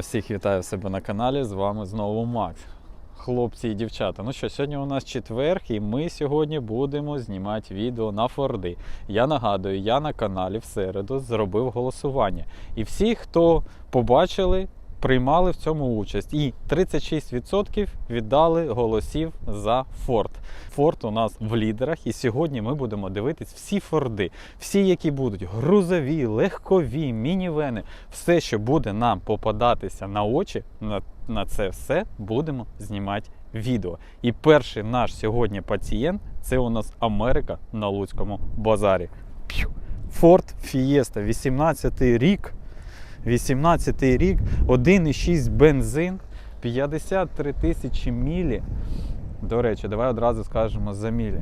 Всіх вітаю себе на каналі. З вами знову Макс. Хлопці і дівчата. Ну що, сьогодні у нас четверг, і ми сьогодні будемо знімати відео на Форди. Я нагадую, я на каналі в середу зробив голосування. І всі, хто побачили, приймали в цьому участь. І 36% віддали голосів за Форд. Форд у нас в лідерах, і сьогодні ми будемо дивитись всі Форди, всі, які будуть грузові, легкові, мінівени, все, що буде нам попадатися на очі, на, на це все будемо знімати відео. І перший наш сьогодні пацієнт це у нас Америка на Луцькому базарі. Ford Fiesta, 18 рік. 18 рік, 1,6 бензин, 53 тисячі мілі. До речі, давай одразу скажемо за мілі.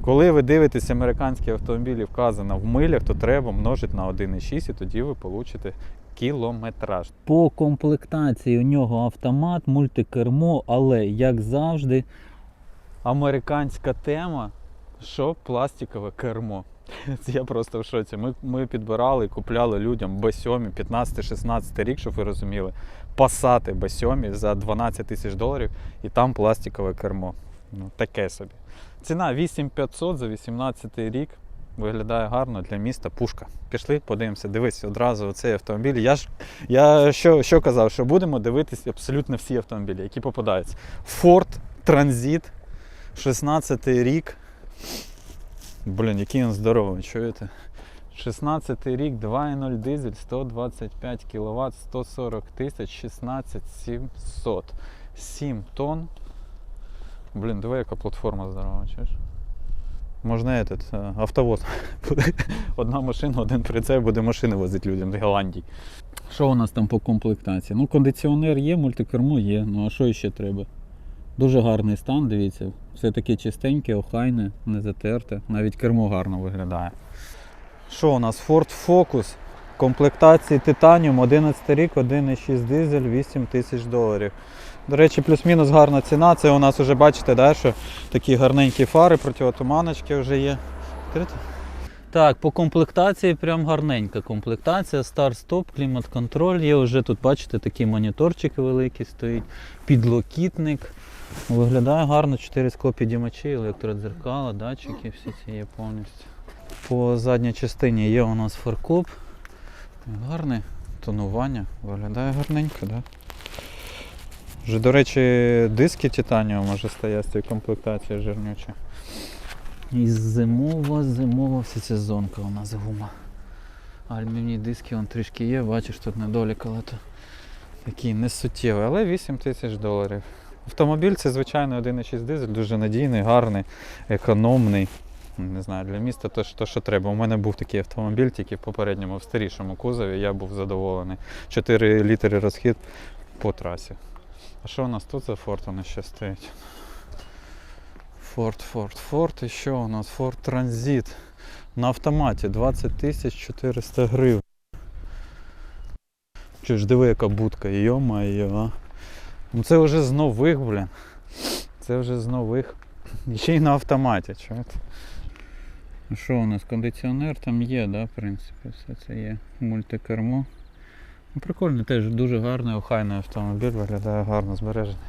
Коли ви дивитесь американські автомобілі вказано в милях, то треба множити на 1,6 і тоді ви получите кілометраж. По комплектації у нього автомат, мультикермо, але як завжди, Американська тема, що пластикове кермо. Я просто в шоці. Ми, ми підбирали і купляли людям B7 15-16 рік, щоб ви розуміли, пасати B7 за 12 тисяч доларів і там пластикове кермо. Ну, таке собі. Ціна 8500 за 18 рік. Виглядає гарно для міста пушка. Пішли, подивимося, дивись одразу оцей автомобіль. Я ж я що, що казав, що будемо дивитися абсолютно всі автомобілі, які попадаються. Ford Transit, 16 рік. Блін, який він здоровий, чуєте? 16 рік, 2.0 дизель, 125 кВт, 140 тисяч, 16 700. 7 тонн. Блін, диви, яка платформа здорова, чуєш? Можна этот, е, автовоз. Одна машина, один прицеп, буде машини возити людям з Голландії. що у нас там по комплектації? Ну, кондиціонер є, мультикермо є. Ну а що ще треба? Дуже гарний стан, дивіться. Все таке чистеньке, охайне, не затерте. Навіть кермо гарно виглядає. Що у нас? Ford Focus. Комплектації Titanium 11 рік, 1,6 дизель, 8 тисяч доларів. До речі, плюс-мінус гарна ціна. Це у нас вже бачите, да, що такі гарненькі фари, протиотуманочки вже є. Так, по комплектації прям гарненька комплектація, старт-стоп, клімат-контроль. Є вже тут, бачите, такі моніторчики великі стоїть, підлокітник. Виглядає гарно, 4 склопідіймачі, електродзеркала, датчики всі ці є повністю. По задній частині є у нас фаркоп. Гарне тонування, виглядає гарненько, да? Вже, до речі, диски Titanium може стоять з цієї комплектації жирнючі. І зимова, зимова всесезонка у нас гума. Альмівні диски вон трішки є, бачиш, тут недолік, але то Такий несуттєвий, але 8 тисяч доларів. Автомобіль це звичайно 1,6 дизель, дуже надійний, гарний, економний. Не знаю, для міста то, то, що треба. У мене був такий автомобіль, тільки в попередньому, в старішому кузові, я був задоволений. 4 літри розхід по трасі. А що у нас тут за Ford у ще стоїть? Ford, Ford, Ford. І що у нас? Ford Transit. На автоматі 20 тисяч 400 гривень. Ж диви, яка будка, йо-моє, а. Ну це вже з нових, блін. Це вже з нових. І ще й на автоматі, чуєте? Ну Що у нас? Кондиціонер там є, да, в принципі, все це є. Мультикермо. Ну, прикольний, теж дуже гарний, охайний автомобіль, виглядає гарно збережений.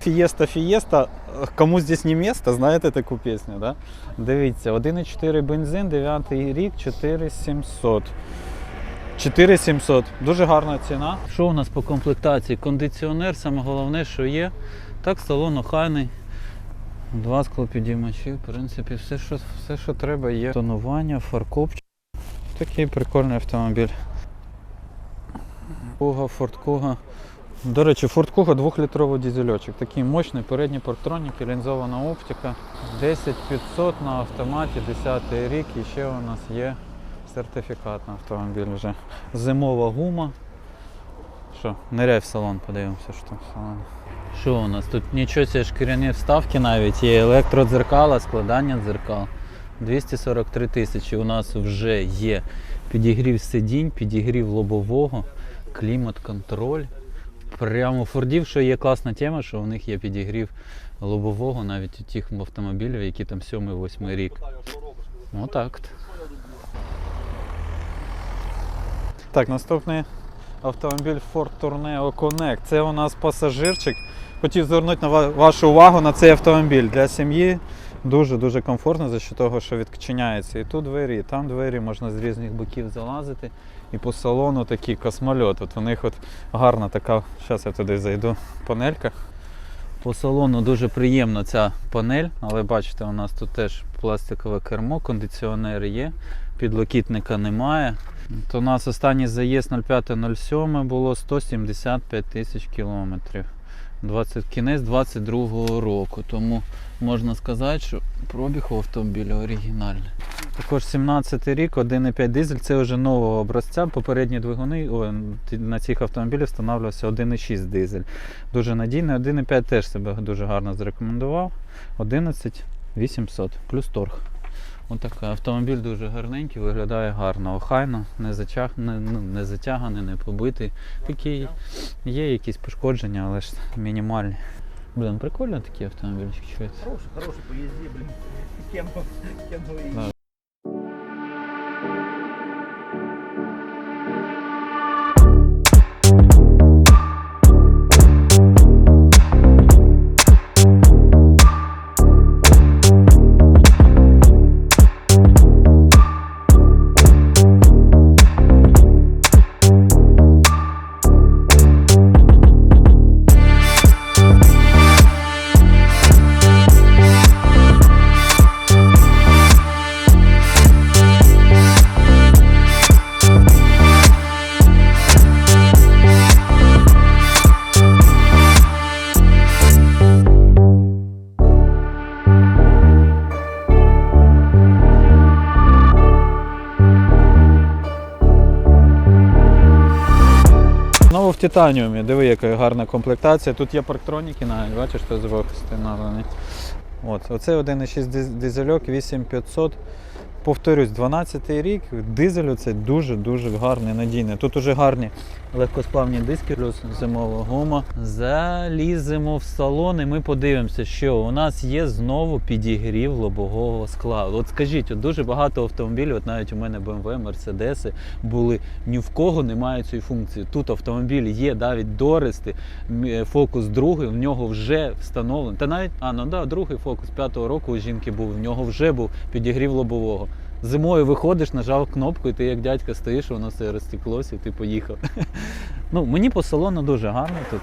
Фієста, фієста, кому здесь не місто, знаєте таку пісню, да? Дивіться, 1,4 бензин, 9 рік, 4700. 4700. Дуже гарна ціна. Що у нас по комплектації? Кондиціонер, саме головне, що є. Так, салон охайний. Два склопідіймачі, в принципі, все, що, Все, що треба, є. Тонування, фаркопчик. Такий прикольний автомобіль. Куга, Kuga. До речі, Ford Kuga 2-літровий дизельочок. Такий мощний, передні парктроніки, лінзована оптика. 10500 на автоматі, 10 рік і ще у нас є сертифікат на автомобіль вже. Зимова гума. Що, ниряй в салон, подивимося, що там в салоні. Що у нас? Тут нічого ці шкіряні вставки навіть є електродзеркала, складання дзеркал. 243 тисячі у нас вже є підігрів сидінь, підігрів лобового, клімат-контроль. Прямо у Фордів, що є класна тема, що у них є підігрів лобового, навіть у тих автомобілів, які там 7-8 рік. Отак. от. Так, наступний автомобіль Ford Tourneo Connect. Це у нас пасажирчик. Хотів звернути на вашу увагу на цей автомобіль для сім'ї. Дуже-дуже комфортно за що того, що відчиняється і тут двері, і там двері, можна з різних боків залазити. І по салону такий космольот. От у них от гарна така, зараз я туди зайду, панелька. По салону дуже приємна ця панель, але бачите, у нас тут теж пластикове кермо, кондиціонер є, підлокітника немає. То у нас останній заїзд 05.07 було 175 тисяч кілометрів. 20, кінець 22-го року. Тому можна сказати, що пробіг у автомобіля оригінальний. Також 17 рік, 1,5 дизель, це вже нового образця. Попередні двигуни о, на цих автомобілях встановлювався 1,6 дизель. Дуже надійний. 1,5 теж себе дуже гарно зарекомендував. 11 800 плюс торг. Отакий автомобіль дуже гарненький, виглядає гарно, охайно, не, затяг, не, ну, не затяганий, не побитий. Такі є якісь пошкодження, але ж мінімальні. Блін, прикольно такий автомобільчик. Що? Хороший, хороший поїзді, блін. кем Да. Титаніумі. Диви, яка гарна комплектація. Тут є парктроніки навіть, бачиш, що з. От, оце 1,6 диз- дизельок 8500. Повторюсь, 12 рік дизелю це дуже-дуже гарний, надійний. Тут уже гарні Легкосплавні диски, плюс зимова гума. Заліземо в салон і ми подивимося, що у нас є знову підігрів лобового скла. От скажіть, от дуже багато автомобілів, от навіть у мене BMW, Мерседеси були, ні в кого немає цієї функції. Тут автомобіль є навіть дористи, фокус другий, в нього вже встановлений. Та навіть, а ну да, другий фокус п'ятого року у жінки був, в нього вже був підігрів лобового. Зимою виходиш, нажав кнопку, і ти як дядька стоїш, воно все розтеклося, і ти поїхав. Ну, мені по салону дуже гарно тут.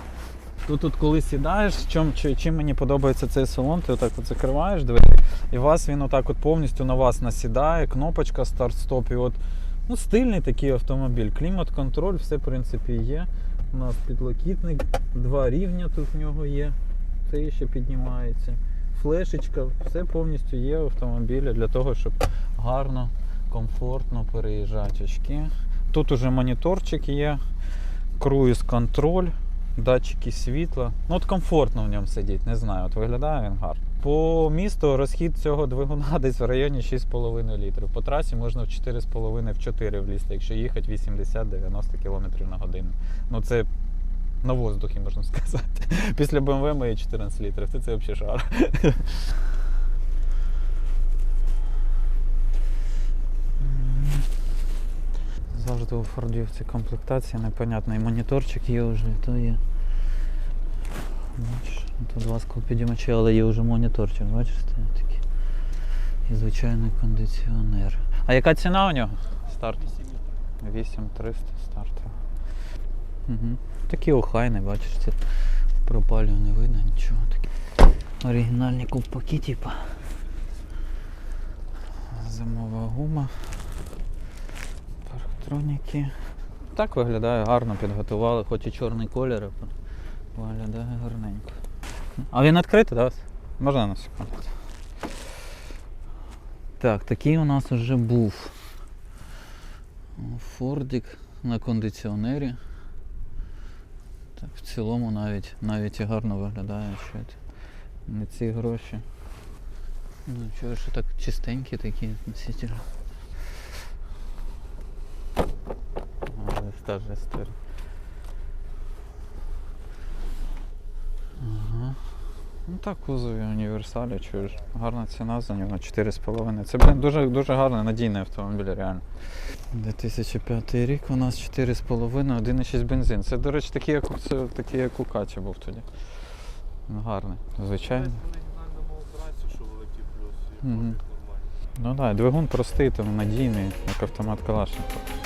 Тут, тут коли сідаєш, чим, чи- чим мені подобається цей салон, ти отак от закриваєш двері, і вас він отак от повністю на вас насідає, кнопочка старт-стоп. І от ну, стильний такий автомобіль. Клімат-контроль, все в принципі є. У нас підлокітник, два рівня тут в нього є. Це ще піднімається. Флешечка, все повністю є в автомобілі для того, щоб гарно, комфортно переїжджати очки. Тут уже моніторчик є, круїз-контроль датчики світла. Ну от комфортно в ньому сидіти, не знаю, от виглядає він гарно. По місту розхід цього двигуна десь в районі 6,5 літрів. По трасі можна в 4,5-4 в 4 влізти, якщо їхати 80-90 км на годину. Ну це на воздухі, можна сказати. Після BMW мої 14 літрів, то це взагалі шар. Завжди у Фордів ці комплектації непонятно. І моніторчик є вже, то є. Бачиш, тут два склопідімачі, але є вже моніторчик, бачиш, стоять такі. І звичайний кондиціонер. А яка ціна у нього? Старт? 8300 стартова. Угу. Такі охайні, бачиш, ці пропалів не видно, нічого таке. Оригінальні ковпаки, типа. Зимова гума. Парктроніки. Так виглядає гарно, підготували, хоч і чорний колір, виглядає гарненько. А він відкритий, так? Можна на секунду? Так, такий у нас вже був. Фордик на кондиціонері. Так, в цілому навіть, навіть і гарно виглядає, що це. Не ці гроші. Ну чого ж так чистенькі такі носителі. Але та ж історія. Ага. Ну так, кузові універсалі, чуєш. Гарна ціна за нього 4,5. Це блін, дуже, дуже гарний, надійний автомобіль, реально. 2005 рік у нас 4,5, 1,6 бензин. Це, до речі, такий, як, у- це, такий, як у Каті був тоді. Ну, гарний, звичайно. нормально. Ну так, да, двигун простий, там надійний, як автомат Калашникова.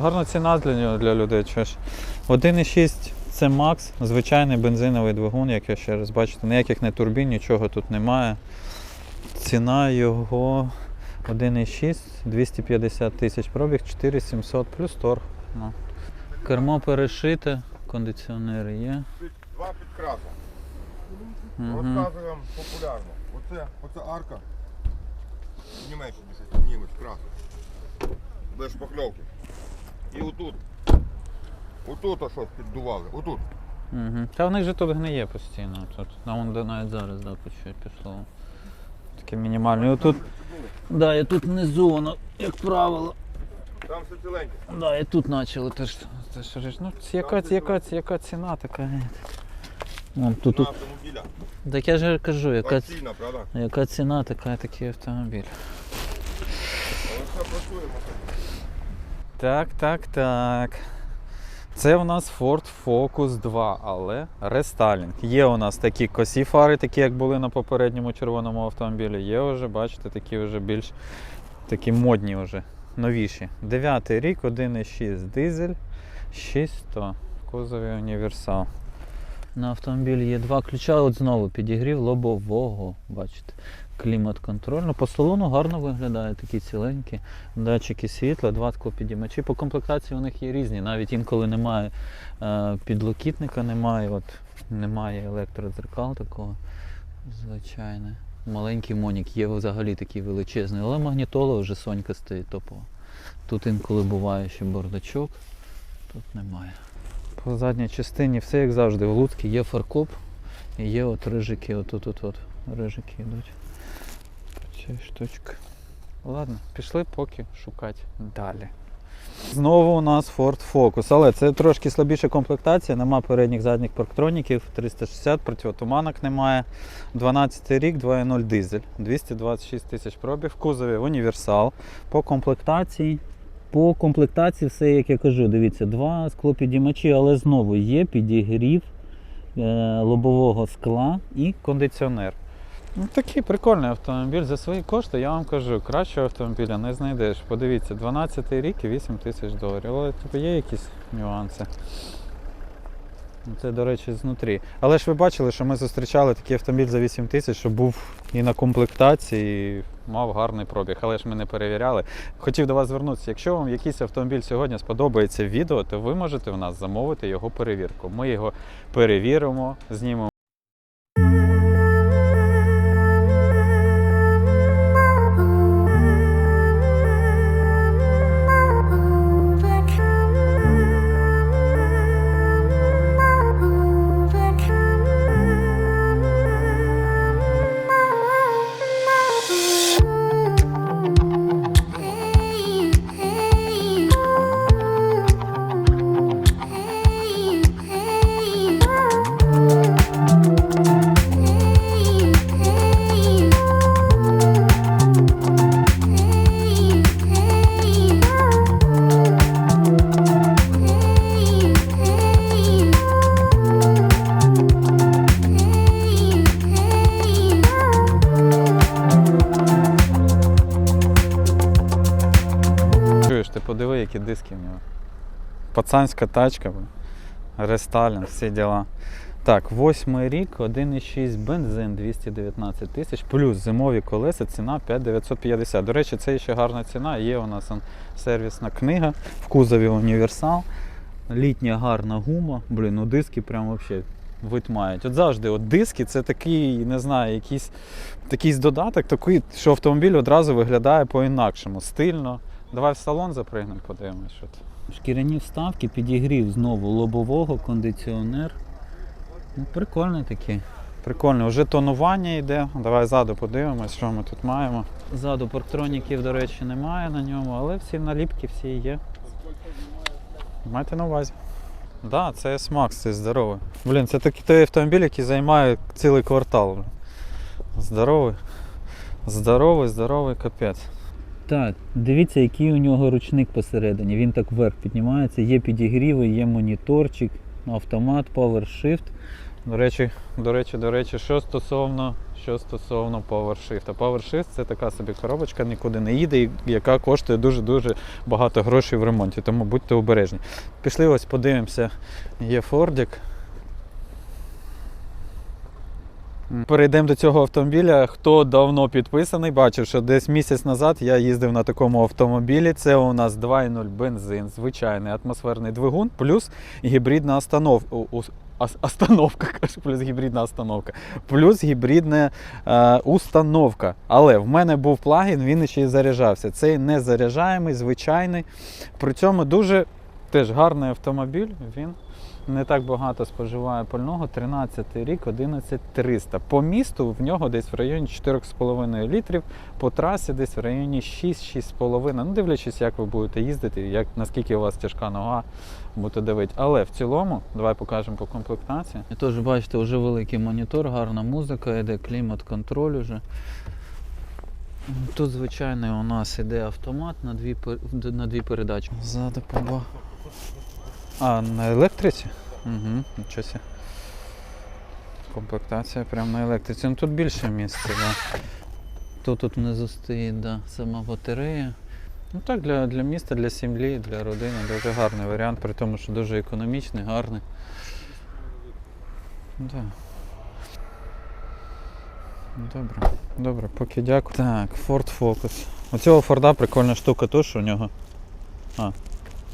Гарна ціна для нього для людей. Чуєш. 1,6 це Макс, звичайний бензиновий двигун, як я ще раз бачите, ніяких не турбін, нічого тут немає. Ціна його 1,6, 250 тисяч пробіг, 4700 плюс торг. Ну. Кермо перешите, кондиціонери є. Два. Мгм. Розказуємо популярно. Оце, оце арка. Німеччині щось німець красить. Без шпакльовки. І отут. Отут ось щось піддували. Отут. Угу. Та в них же тут гниє постійно. Тут. А вон де навіть зараз да, почує пішло. Таке мінімальне. І отут Да, і тут внизу воно, як правило. Там все ціленьке. Да, і тут почали теж. Це ж ж, ну, ці- яка, яка, яка ціна така? Вон, тут, На тут. автомобіля. Так я ж кажу, яка, ц- Акційна, правда? яка ціна, така і такий автомобіль. Але все працюємо. Так, так, так. Це у нас Ford Focus 2, але рестайлінг. Є у нас такі косі фари, такі як були на попередньому червоному автомобілі. Є вже, бачите, такі вже більш такі модні вже, новіші. Дев'ятий рік, 1,6 дизель, 6100 в кузові універсал. На автомобілі є два ключа, от знову підігрів лобового, бачите. Клімат-контроль. Ну, по салону гарно виглядає, такі ціленькі. Датчики світла, два склопідіймачі. По комплектації у них є різні. Навіть інколи немає е, підлокітника, немає, от, немає електродзеркал такого. Звичайне. Маленький монік, є взагалі такий величезний, але магнітола вже Сонька стоїть топова. Тут інколи буває ще бардачок, тут немає. По задній частині все як завжди. В Луцькій є фаркоп і є от рижики, отут от, от рижики йдуть. Ця штучка. Ладно, пішли поки шукати далі. Знову у нас Ford Focus, але це трошки слабіша комплектація, нема передніх задніх парктроніків, 360, противотуманок немає. 12 рік, 2.0 дизель, 226 тисяч пробіг, в кузові універсал. По комплектації по комплектації все, як я кажу, дивіться, два склопідіймачі, але знову є підігрів е, лобового скла і кондиціонер. Ну, такий прикольний автомобіль. За свої кошти, я вам кажу, кращого автомобіля не знайдеш. Подивіться, 12 рік і 8 тисяч доларів. Але типу, є якісь нюанси. Ну, Це, до речі, знутрі. Але ж ви бачили, що ми зустрічали такий автомобіль за 8 тисяч, що був і на комплектації, і мав гарний пробіг. Але ж ми не перевіряли. Хотів до вас звернутися. Якщо вам якийсь автомобіль сьогодні сподобається в відео, то ви можете в нас замовити його перевірку. Ми його перевіримо, знімемо. Пацанська тачка, рестайлінг, всі діла. Так, восьмий рік, 1,6 бензин 219 тисяч, плюс зимові колеса, ціна 5950. До речі, це ще гарна ціна. Є у нас сервісна книга в кузові універсал. Літня гарна гума. Блін, ну диски прям взагалі вид мають. От завжди от диски це такий, не знаю, якийсь, такий додаток, такий, що автомобіль одразу виглядає по-інакшому, стильно. Давай в салон запригнемо, подивимось. Шкіряні вставки, підігрів знову лобового, кондиціонер. Ну, прикольний такий. Прикольно, вже тонування йде. Давай ззаду подивимось, що ми тут маємо. Ззаду парктроніків, до речі, немає на ньому, але всі наліпки всі є. Майте на увазі. Так, да, це S-Max, це здоровий. Блін, це такий той автомобіль, який займає цілий квартал. Здоровий. Здоровий, здоровий капець. Так, дивіться, який у нього ручник посередині. Він так вверх піднімається, є підігріви, є моніторчик, автомат, PowerShift. До речі, до речі, до речі, що стосовно, що стосовно PowerShift. PowerShift це така собі коробочка, нікуди не їде, яка коштує дуже-дуже багато грошей в ремонті, тому будьте обережні. Пішли ось подивимося. Є Фордік. Перейдемо до цього автомобіля. Хто давно підписаний, бачив, що десь місяць назад я їздив на такому автомобілі. Це у нас 2.0 бензин, звичайний атмосферний двигун, плюс гібридна останов... у- у- ос- остановка, кажу, плюс гібридна остановка, плюс гібридна е, установка. Але в мене був плагін, він ще й заряджався. Цей не заряджаємий, звичайний. При цьому дуже теж гарний автомобіль. Він не так багато споживає пального. 13 рік, 11300. По місту в нього десь в районі 4,5 літрів, по трасі десь в районі 6-6,5. Ну, дивлячись, як ви будете їздити, як, наскільки у вас тяжка нога, будете дивити. Але в цілому, давай покажемо по комплектації. І теж бачите, вже великий монітор, гарна музика, йде клімат-контроль уже. Тут, звичайно, у нас іде автомат на дві, на дві передачі. Ззаду поба. А, на електриці? Угу, нічого. Комплектація прямо на електриці. Ну тут більше місця, да. Тут, тут внизу стоїть да, сама батарея. Ну так, для, для міста, для сім'ї, для родини дуже гарний варіант, при тому, що дуже економічний, гарний. Да. Добре, добре, поки дякую. Так, Ford Focus. У цього Форда прикольна штука, то що у нього. А,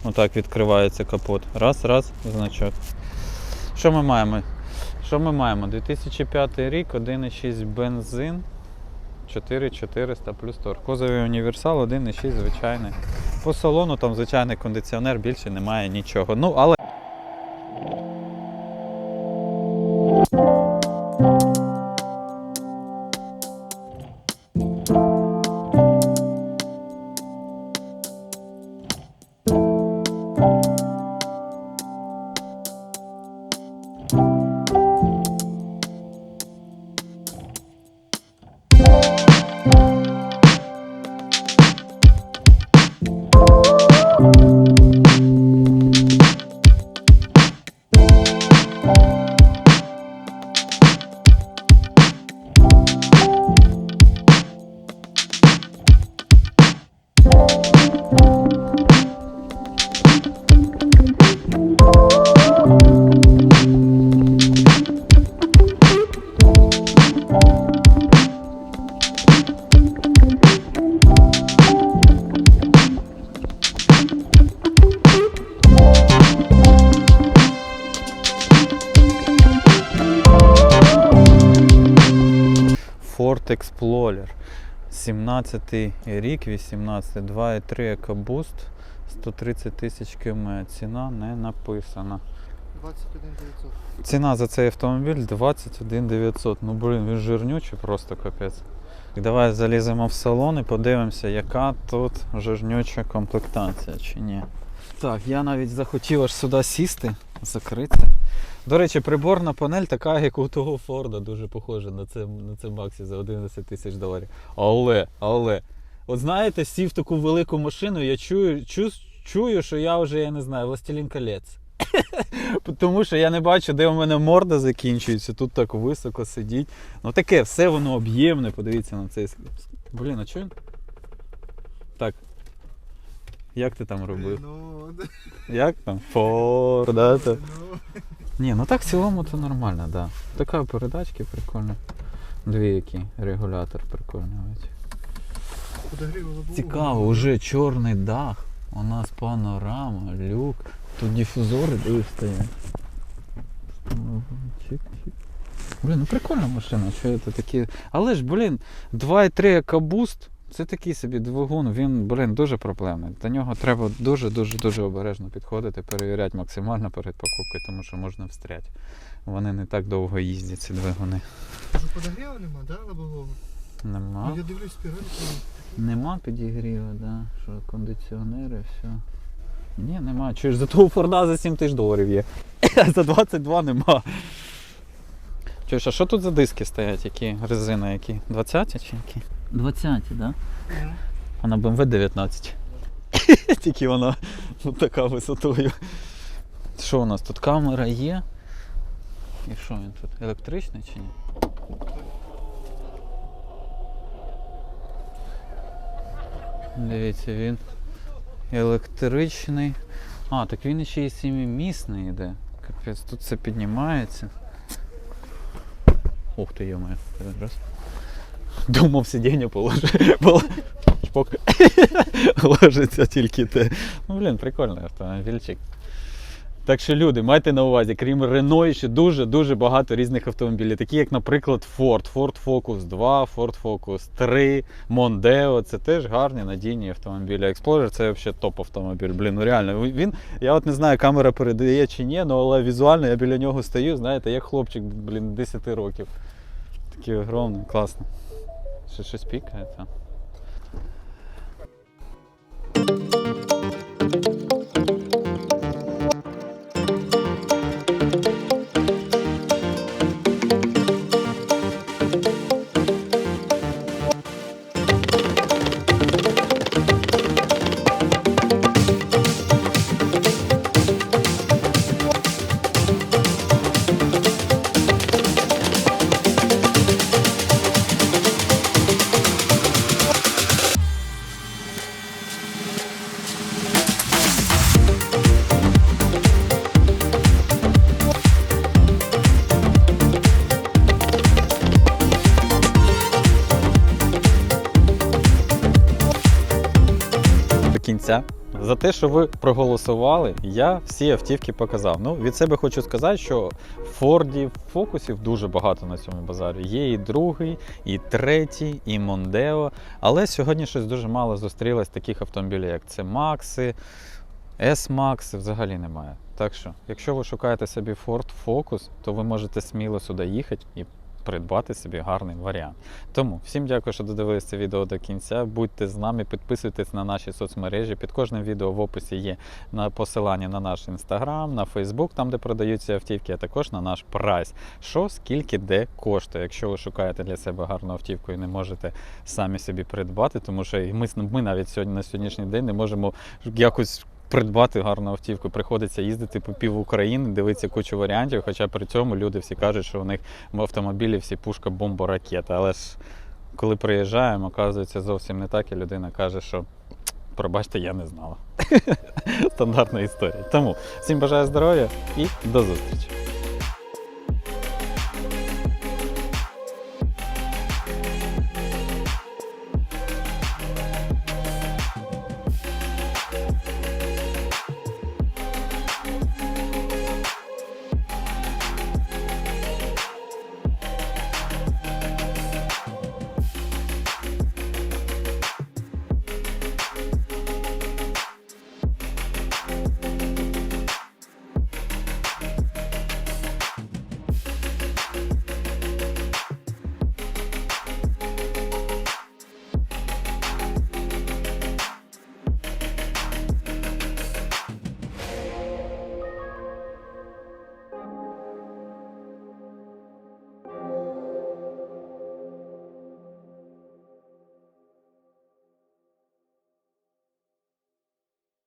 отак відкривається капот. Раз, раз, значок. Що ми маємо? Що ми маємо? 2005 рік, 1,6 бензин. 4400 плюс торг. Козовий універсал 1,6 звичайний. По салону там звичайний кондиціонер, більше немає нічого. Ну, але. 17 рік, 18, 2,3 EcoBoost, 130 тисяч км. Ціна не написана. 21 900. Ціна за цей автомобіль 21 900. Ну блін, він жирнючий просто капець. Давай заліземо в салон і подивимося, яка тут жирнюча комплектація чи ні. Так, я навіть захотів аж сюди сісти, закрити. До речі, приборна панель така, як у того Форда, дуже похожа на це, на це Максі за 11 тисяч доларів. Але, але, от знаєте, сів таку велику машину, я чую, чу, чую, що я вже, я не знаю, властелін колець. Тому що я не бачу, де у мене морда закінчується, тут так високо сидіть. Ну таке, все воно об'ємне, подивіться на цей. Блін, а що? він? Так. Як ти там робив? Ну, Як там? Фор, да? то? ну. Ні, ну так в цілому то нормально, так. Да. Така передачки прикольна. Дві які, регулятор прикольний. Цікаво, уже чорний дах. У нас панорама, люк. Тут дифузори диви стоять. Чик-чик. Блін, ну прикольна машина, що це такі. Але ж, блін, 2,3 екобуст. Це такий собі двигун, він, блін, дуже проблемний. До нього треба дуже-дуже дуже обережно підходити, перевіряти максимально перед покупкою, тому що можна встряти. Вони не так довго їздять, ці двигуни. Кажу, подогріва нема, да, лобового? Нема. Ну, я дивлюсь, спіральки. Нема підігріву, да. Що кондиціонери, все. Ні, нема. Чуєш, зато у Форда за 7 тисяч доларів є. За 22 нема. Чуєш, а що тут за диски стоять? Які резини, які? 20 чи які? 20, да? А на BMW 19. Тільки вона ну, така висотою. Що у нас тут? Камера є. І що він тут? Електричний чи ні? Дивіться, він електричний. А, так він ще й сімимісний йде. Капець, тут все піднімається. Ух ти, йомає. Раз. Думав, сидіння положи. Пол- Чпок. Ложиться тільки те. Ну, блін, прикольний автомобільчик. Так що люди, майте на увазі, крім Renault, ще дуже-дуже багато різних автомобілів, такі як, наприклад, Ford, Ford Focus 2, Ford Focus 3, Mondeo. Це теж гарні надійні автомобілі. Explorer це взагалі топ автомобіль. Блін, ну реально. Він, я от не знаю, камера передає чи ні, ну, але візуально я біля нього стою, знаєте, як хлопчик, блін, 10 років. Такий огромний, класно. Ще щось пікає, так. Те, що ви проголосували, я всі автівки показав. Ну, від себе хочу сказати, що Фордів, фокусів дуже багато на цьому базарі. Є і другий, і третій, і Мондео. Але сьогодні щось дуже мало зустрілось таких автомобілів, як це Макси, S-Max взагалі немає. Так що, якщо ви шукаєте собі Ford Focus, то ви можете сміло сюди їхати і придбати собі гарний варіант. Тому всім дякую, що додивились це відео до кінця. Будьте з нами, підписуйтесь на наші соцмережі. Під кожним відео в описі є на посилання на наш інстаграм, на Фейсбук, там де продаються автівки, а також на наш прайс. Що скільки де коштує. Якщо ви шукаєте для себе гарну автівку і не можете самі собі придбати, тому що ми, ми навіть сьогодні на сьогоднішній день не можемо якось. Придбати гарну автівку, приходиться їздити по пів України, дивитися кучу варіантів. Хоча при цьому люди всі кажуть, що у них в автомобілі всі пушка, бомба, ракета. Але ж коли приїжджаємо, оказується зовсім не так, і людина каже, що пробачте, я не знала. Стандартна історія. Тому всім бажаю здоров'я і до зустрічі.